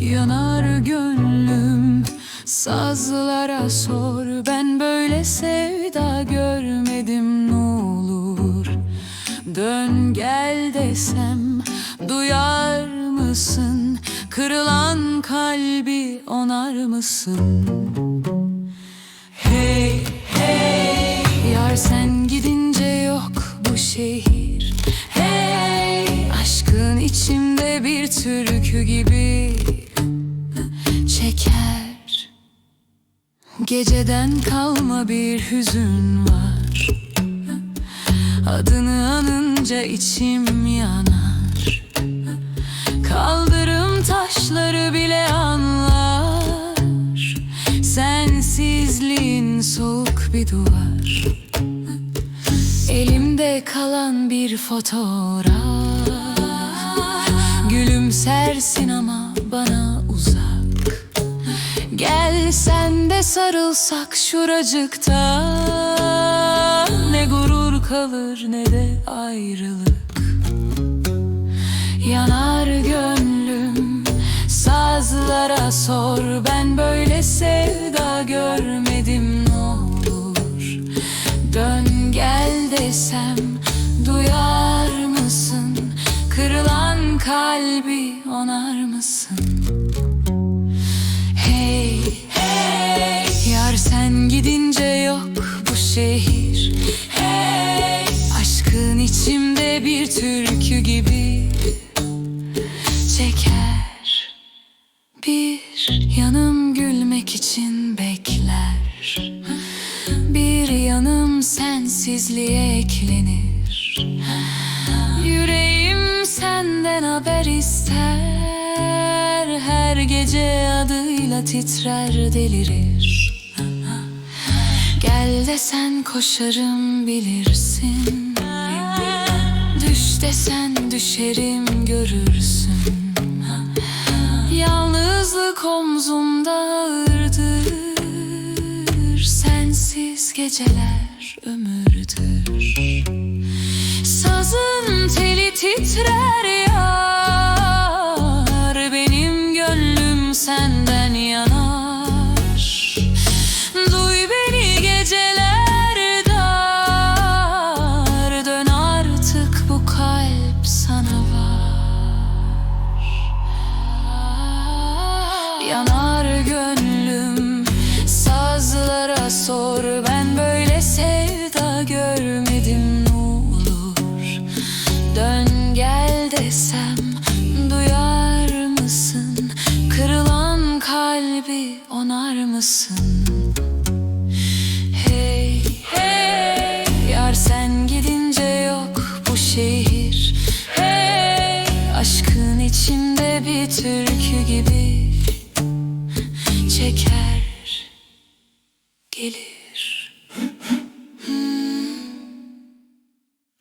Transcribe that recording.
Yanar gönlüm. Sazlara sor Ben böyle sevda görmedim ne olur. Dön gel desem Duyar mısın? Kırılan kalbi onar mısın? Hey hey Yar sen gidince yok bu şehir. Hey aşkın içimde bir türkü gibi Geceden kalma bir hüzün var. Adını anınca içim yanar. Kaldırım taşları bile anlar. Sensizliğin soğuk bir duvar. Elimde kalan bir fotoğraf. Gülümsersin ama bana uzak Gel sen de sarılsak şuracıkta. Ne gurur kalır ne de ayrılık. Yanar gönlüm Sazlara sor. Ben böyle sevda görmedim ne olur. Dön gel desem Duyar mısın? Kırılan kalbi onar mısın gibi çeker. Bir yanım gülmek için bekler. Bir yanım sensizliğe eklenir. Yüreğim senden haber ister. Her gece adıyla titrer delirir. Gel desen koşarım bilirsin Düş desen düşerim görürsün. Yalnızlık omzumda ağırdır. Sensiz geceler ömürdür. Sazın teli titrer yar. Benim gönlüm senden yanar Yanar gönlüm. Sazlara sor Ben böyle sevda görmedim ne olur. Dön gel desem Duyar mısın? Kırılan kalbi onar mısın? Hey hey Yar sen gidince yok bu şehir. Hey aşkın içimde bir türkü gibi çeker gelir.